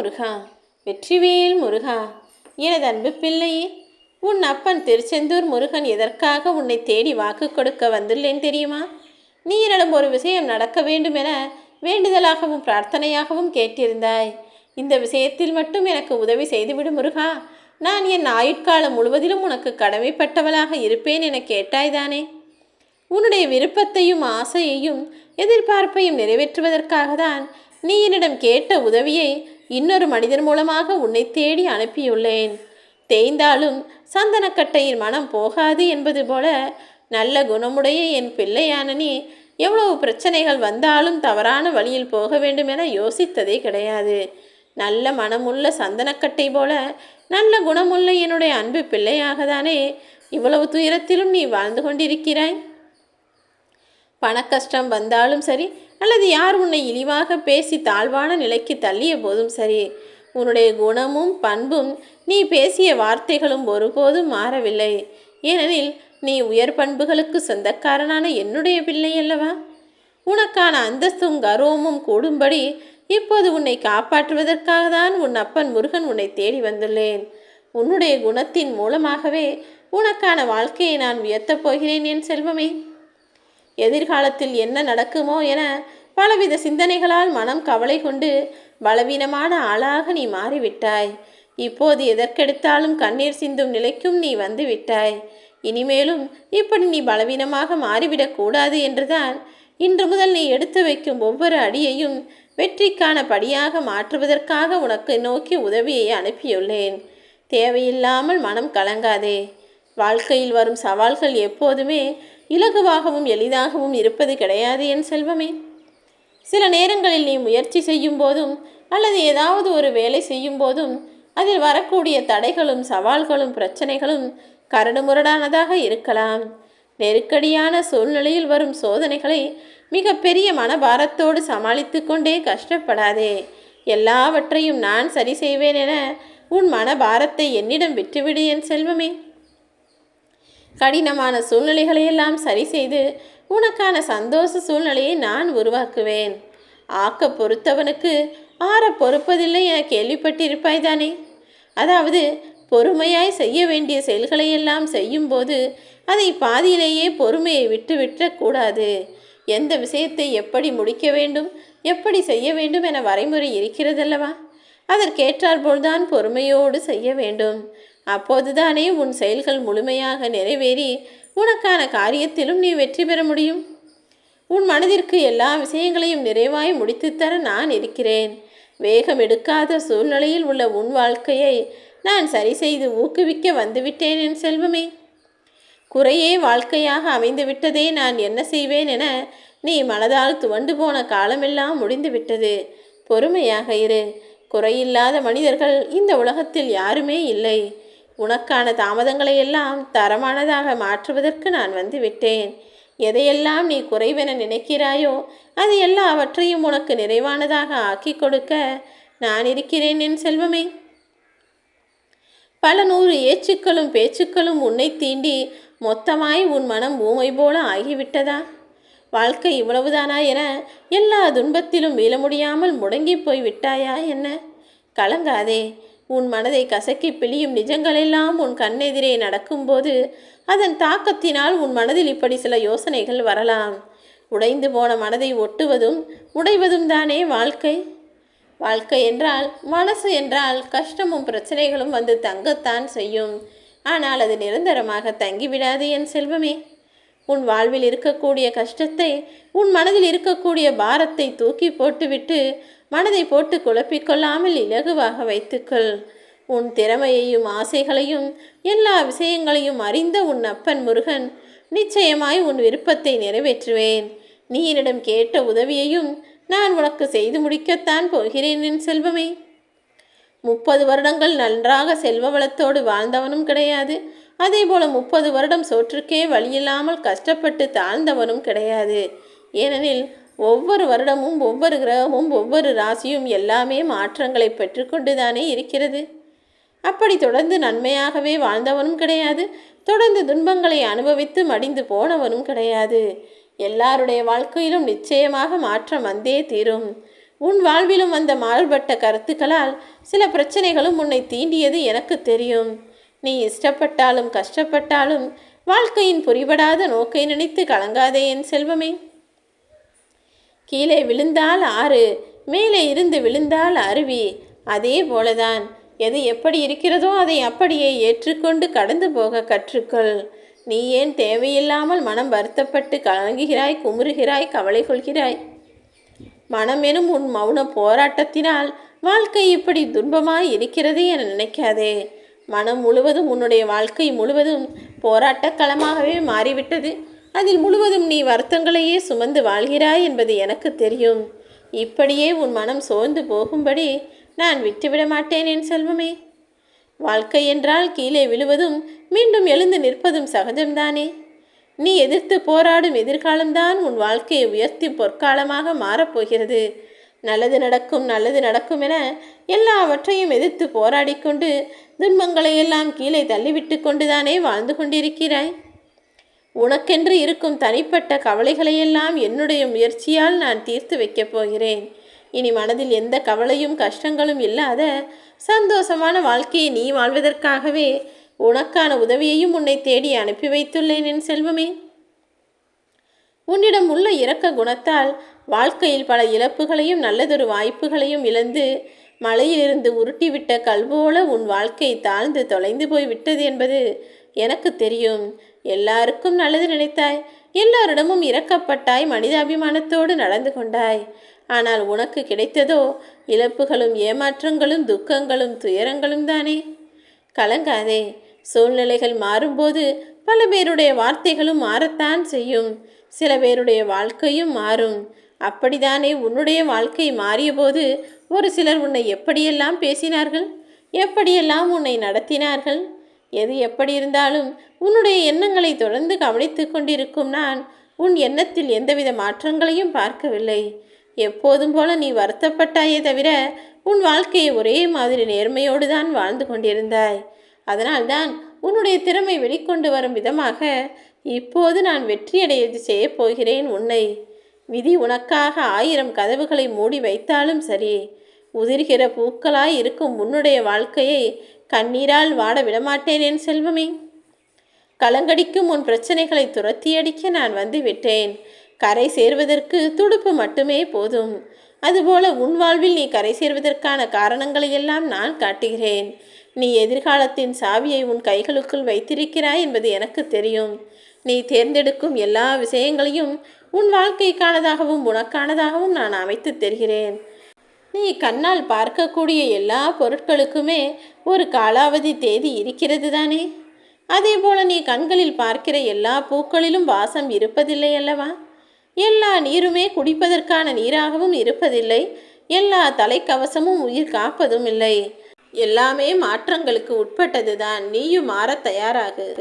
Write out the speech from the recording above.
முருகா வெற்றிவேல் முருகா எனது அன்பு பிள்ளையே உன் அப்பன் திருச்செந்தூர் முருகன் எதற்காக உன்னை தேடி வாக்கு கொடுக்க வந்துள்ளேன் தெரியுமா? நீ என்னிடம் ஒரு விஷயம் நடக்க வேண்டும் என வேண்டுதலாகவும் பிரார்த்தனையாகவும் கேட்டிருந்தாய். இந்த விஷயத்தில் மட்டும் எனக்கு உதவி செய்துவிடு முருகா. நான் என் ஆயுட்காலம் முழுவதிலும் உனக்கு கடமைப்பட்டவளாக இருப்பேன் என கேட்டாய்தானே? உன்னுடைய விருப்பத்தையும் ஆசையையும் எதிர்பார்ப்பையும் நிறைவேற்றுவதற்காக தான் நீ என்னிடம் கேட்ட உதவியை இன்னொரு மனிதர் மூலமாக உன்னை தேடி அனுப்பியுள்ளேன். தேய்ந்தாலும் சந்தனக்கட்டையின் மனம் போகாது என்பது போல நல்ல குணமுடைய என் பிள்ளையான நீ எவ்வளவு பிரச்சனைகள் வந்தாலும் தவறான வழியில் போக வேண்டும் என யோசித்ததே கிடையாது. நல்ல மனமுள்ள சந்தனக்கட்டை போல நல்ல குணமுள்ள என்னுடைய அன்பு பிள்ளையாக தானே இவ்வளவு துயரத்திலும் நீ வாழ்ந்து கொண்டிருக்கிறாய்? பணக்கஷ்டம் வந்தாலும் சரி அல்லது யார் உன்னை இழிவாக பேசி தாழ்வான நிலைக்கு தள்ளிய போதும் சரி. உன்னுடைய குணமும் பண்பும் நீ பேசிய வார்த்தைகளும் ஒருபோதும் மாறவில்லை. ஏனெனில் நீ உயர் பண்புகளுக்கு சொந்தக்காரனான என்னுடைய பிள்ளை அல்லவா? உனக்கான அந்தஸ்தும் கர்வமும் கூடும்படி இப்போது உன்னை காப்பாற்றுவதற்காக தான் உன் அப்பன் முருகன் உன்னை தேடி வந்துள்ளேன். உன்னுடைய குணத்தின் மூலமாகவே உனக்கான வாழ்க்கையை நான் உயர்த்தப் போகிறேன் என் செல்வமே. எதிர்காலத்தில் என்ன நடக்குமோ என பலவித சிந்தனைகளால் மனம் கவலை கொண்டு பலவீனமான ஆளாக நீ மாறிவிட்டாய். இப்போது எதற்கெடுத்தாலும் கண்ணீர் சிந்தும் நிலைக்கும் நீ வந்து விட்டாய் இனிமேலும் இப்படி நீ பலவீனமாக மாறிவிடக்கூடாது என்றுதான் இன்று முதல் நீ எடுத்து வைக்கும் ஒவ்வொரு அடியையும் வெற்றிக்கான படியாக மாற்றுவதற்காக உனக்கு நோக்கி உதவியை அனுப்பியுள்ளேன். தேவையில்லாமல் மனம் கலங்காதே. வாழ்க்கையில் வரும் சவால்கள் எப்போதுமே இலகுவாகவும் எளிதாகவும் இருப்பது கிடையாது என் செல்வமே. சில நேரங்களில் நீ முயற்சி செய்யும் போதும் அல்லது ஏதாவது ஒரு வேலை செய்யும் போதும் அதில் வரக்கூடிய தடைகளும் சவால்களும் பிரச்சனைகளும் கரடுமுரடானதாக இருக்கலாம். நெருக்கடியான சூழ்நிலையில் வரும் சோதனைகளை மிகப்பெரிய மனபாரத்தோடு சமாளித்து கொண்டே கஷ்டப்படாதே. எல்லாவற்றையும் நான் சரி செய்வேன் என உன் மனபாரத்தை என்னிடம் விட்டுவிடு என் செல்வமே. கடினமான சூழ்நிலைகளையெல்லாம் சரி செய்து உனக்கான சந்தோஷ சூழ்நிலையை நான் உருவாக்குவேன். ஆக்க பொறுத்தவனுக்கு ஆற பொறுப்பதில்லை என கேள்விப்பட்டிருப்பாய் தானே? அதாவது பொறுமையாய் செய்ய வேண்டிய செயல்களையெல்லாம் செய்யும்போது அதை பாதியிலேயே பொறுமையை விட்டு விட்டக்கூடாது எந்த விஷயத்தை எப்படி முடிக்க வேண்டும் எப்படி செய்ய வேண்டும் என வரைமுறை இருக்கிறதல்லவா? அதற்கேற்றாற்போல்தான் பொறுமையோடு செய்ய வேண்டும். அப்போதுதானே உன் செயல்கள் முழுமையாக நிறைவேறி உனக்கான காரியத்திலும் நீ வெற்றி பெற முடியும். உன் மனதிற்கு எல்லா விஷயங்களையும் நிறைவாய் முடித்துத்தர நான் இருக்கிறேன். வேகம் எடுக்காத சூழ்நிலையில் உள்ள உன் வாழ்க்கையை நான் சரி செய்து ஊக்குவிக்க வந்துவிட்டேன் என் செல்வமே. குறையே வாழ்க்கையாக அமைந்துவிட்டதே நான் என்ன செய்வேன் என நீ மனதால் துவண்டு போன காலமெல்லாம் முடிந்துவிட்டது. பொறுமையாக இரு. குறையில்லாத மனிதர்கள் இந்த உலகத்தில் யாருமே இல்லை. உனக்கான தாமதங்களை எல்லாம் தரமானதாக மாற்றுவதற்கு நான் வந்து விட்டேன் எதையெல்லாம் நீ குறைவென நினைக்கிறாயோ அது எல்லாவற்றையும் உனக்கு நிறைவானதாக ஆக்கி கொடுக்க நான் இருக்கிறேன் என் செல்வமே. பல நூறு ஏச்சுக்களும் பேச்சுக்களும் உன்னை தீண்டி மொத்தமாய் உன் மனம் ஊமை போல ஆகிவிட்டதா? வாழ்க்கை இவ்வளவுதானா என எல்லா துன்பத்திலும் மீள முடியாமல் முடங்கி போய் விட்டாயா என்ன? கலங்காதே. உன் மனதை கசக்கி பிழியும் நிஜங்களெல்லாம் உன் கண்ணெதிரே நடக்கும்போது அதன் தாக்கத்தினால் உன் மனதில் இப்படி சில யோசனைகள் வரலாம். உடைந்து போன மனதை ஒட்டுவதும் உடைவதும் தானே வாழ்க்கை? வாழ்க்கை என்றால் மனசு என்றால் கஷ்டமும் பிரச்சனைகளும் வந்து தங்கத்தான் செய்யும். ஆனால் அது நிரந்தரமாக தங்கிவிடாது என் செல்வமே. உன் வாழ்வில் இருக்கக்கூடிய கஷ்டத்தை உன் மனதில் இருக்கக்கூடிய பாரத்தை தூக்கி போட்டுவிட்டு மனதை போட்டு குழப்பிக்கொள்ளாமல் இலகுவாக வைத்துக்கொள். உன் திறமையையும் ஆசைகளையும் எல்லா விஷயங்களையும் அறிந்த உன் அப்பன் முருகன் நிச்சயமாய் உன் விருப்பத்தை நிறைவேற்றுவேன். நீ என்னிடம் கேட்ட உதவியையும் நான் உனக்கு செய்து முடிக்கத்தான் போகிறேன் என் செல்வமே. முப்பது வருடங்கள் நன்றாக செல்வ வளத்தோடு வாழ்ந்தவனும் கிடையாது. அதே போல முப்பது வருடம் சோற்றுக்கே வழியில்லாமல் கஷ்டப்பட்டு தாழ்ந்தவனும் கிடையாது. ஏனெனில் ஒவ்வொரு வருடமும் ஒவ்வொரு கிரகமும் ஒவ்வொரு ராசியும் எல்லாமே மாற்றங்களை பெற்றுக்கொண்டு தானே இருக்கிறது. அப்படி தொடர்ந்து நன்மையாகவே வாழ்ந்தவனும் கிடையாது. தொடர்ந்து துன்பங்களை அனுபவித்து மடிந்து போனவனும் கிடையாது. எல்லாருடைய வாழ்க்கையிலும் நிச்சயமாக மாற்றம் வந்தே தீரும். உன் வாழ்விலும் வந்த மாறுபட்ட கருத்துக்களால் சில பிரச்சனைகளும் உன்னை தீண்டியது எனக்கு தெரியும். நீ இஷ்டப்பட்டாலும் கஷ்டப்பட்டாலும் வாழ்க்கையின் புரிபடாத நோக்கை நினைத்து கலங்காதே என் செல்வமே. கீழே விழுந்தால் ஆறு மேலே இருந்து விழுந்தால் அருவி. அதே போலதான் எது எப்படி இருக்கிறதோ அதை அப்படியே ஏற்றுக்கொண்டு கடந்து போக கற்றுக்கொள். நீ ஏன் தேவையில்லாமல் மனம் வருத்தப்பட்டு கலங்குகிறாய் குமுறுகிறாய் கவலை கொள்கிறாய்? மனம் எனும் உன் மௌன போராட்டத்தினால் வாழ்க்கை இப்படி துன்பமாய் இருக்கிறது என நினைக்காதே. மனம் முழுவதும் உன்னுடைய வாழ்க்கை முழுவதும் போராட்டக்களமாகவே மாறிவிட்டது. அதில் முழுவதும் நீ வருத்தங்களையே சுமந்து வாழ்கிறாய் என்பது எனக்கு தெரியும். இப்படியே உன் மனம் சோர்ந்து போகும்படி நான் விட்டுவிட மாட்டேன் என் செல்வமே. வாழ்க்கை என்றால் கீழே விழுவதும் மீண்டும் எழுந்து நிற்பதும் சகஜம்தானே. நீ எதிர்த்து போராடும் எதிர்காலம்தான் உன் வாழ்க்கையை உயர்த்தி பொற்காலமாக மாறப்போகிறது நல்லது நடக்கும் நல்லது நடக்கும் என எல்லாவற்றையும் எதிர்த்து போராடிக்கொண்டு துன்பங்களை எல்லாம் கீழே தள்ளிவிட்டு கொண்டுதானே வாழ்ந்து கொண்டிருக்கிறாய். உனக்கென்று இருக்கும் தனிப்பட்ட கவலைகளையெல்லாம் என்னுடைய முயற்சியால் நான் தீர்த்து வைக்கப் போகிறேன். இனி மனதில் எந்த கவலையும் கஷ்டங்களும் இல்லாத சந்தோஷமான வாழ்க்கையை நீ வாழ்வதற்காகவே உனக்கான உதவியையும் உன்னை தேடி அனுப்பி வைத்துள்ளேன் என் செல்வமே. உன்னிடம் உள்ள இரக்க குணத்தால் வாழ்க்கையில் பல இழப்புகளையும் நல்லதொரு வாய்ப்புகளையும் இழந்து மலையிலிருந்து உருட்டிவிட்ட கல்போல உன் வாழ்க்கை தாழ்ந்து தொலைந்து போய் விட்டது என்பது எனக்கு தெரியும். எல்லாருக்கும் நல்லது நினைத்தாய். எல்லாரிடமும் இறக்கப்பட்டாய் மனிதாபிமானத்தோடு நடந்து கொண்டாய். ஆனால் உனக்கு கிடைத்ததோ இழப்புகளும் ஏமாற்றங்களும் துக்கங்களும் துயரங்களும் தானே. கலங்காதே. சூழ்நிலைகள் மாறும்போது பல பேருடைய வார்த்தைகளும் மாறத்தான் செய்யும். சில பேருடைய வாழ்க்கையும் மாறும். அப்படித்தானே உன்னுடைய வாழ்க்கை மாறியபோது ஒரு சிலர் உன்னை எப்படியெல்லாம் பேசினார்கள்? எப்படியெல்லாம் உன்னை நடத்தினார்கள்? எது எப்படி இருந்தாலும் உன்னுடைய எண்ணங்களை தொடர்ந்து கவனித்து கொண்டிருக்கும் நான் உன் எண்ணத்தில் எந்தவித மாற்றங்களையும் பார்க்கவில்லை. எப்போதும் போல நீ வருத்தப்பட்டாயே தவிர உன் வாழ்க்கையை ஒரே மாதிரி நேர்மையோடு தான் வாழ்ந்து கொண்டிருந்தாய். அதனால்தான் உன்னுடைய திறமை வெளிக்கொண்டு வரும் விதமாக இப்போது நான் வெற்றியடைய செய்யப் போகிறேன் உன்னை. விதி உனக்காக ஆயிரம் கதவுகளை மூடி வைத்தாலும் சரி உதிர்கிற பூக்களாய் இருக்கும் உன்னுடைய வாழ்க்கையை கண்ணீரால் வாட விடமாட்டேன் என் செல்வமே. கலங்கடிக்கும் உன் பிரச்சனைகளை துரத்தி அடிக்க நான் வந்து விட்டேன் கரை சேர்வதற்கு துடுப்பு மட்டுமே போதும். அதுபோல உன் வாழ்வில் நீ கரை சேர்வதற்கான காரணங்களையெல்லாம் நான் காட்டுகிறேன். நீ எதிர்காலத்தின் சாவியை உன் கைகளுக்குள் வைத்திருக்கிறாய் என்பது எனக்கு தெரியும். நீ தேர்ந்தெடுக்கும் எல்லா விஷயங்களையும் உன் வாழ்க்கைக்கானதாகவும் உனக்கானதாகவும் நான் அமைத்து தருகிறேன். நீ கண்ணால் பார்க்கக்கூடிய எல்லா பொருட்களுக்குமே ஒரு காலாவதி தேதி இருக்கிறது தானே? அதேபோல நீ கண்களில் பார்க்கிற எல்லா பூக்களிலும் வாசம் இருப்பதில்லை அல்லவா? எல்லா நீருமே குடிப்பதற்கான நீராகவும் இருப்பதில்லை. எல்லா தலைக்கவசமும் உயிர் காப்பதும் இல்லை. எல்லாமே மாற்றங்களுக்கு உட்பட்டதுதான். நீயும் மாறத் தயாராகு.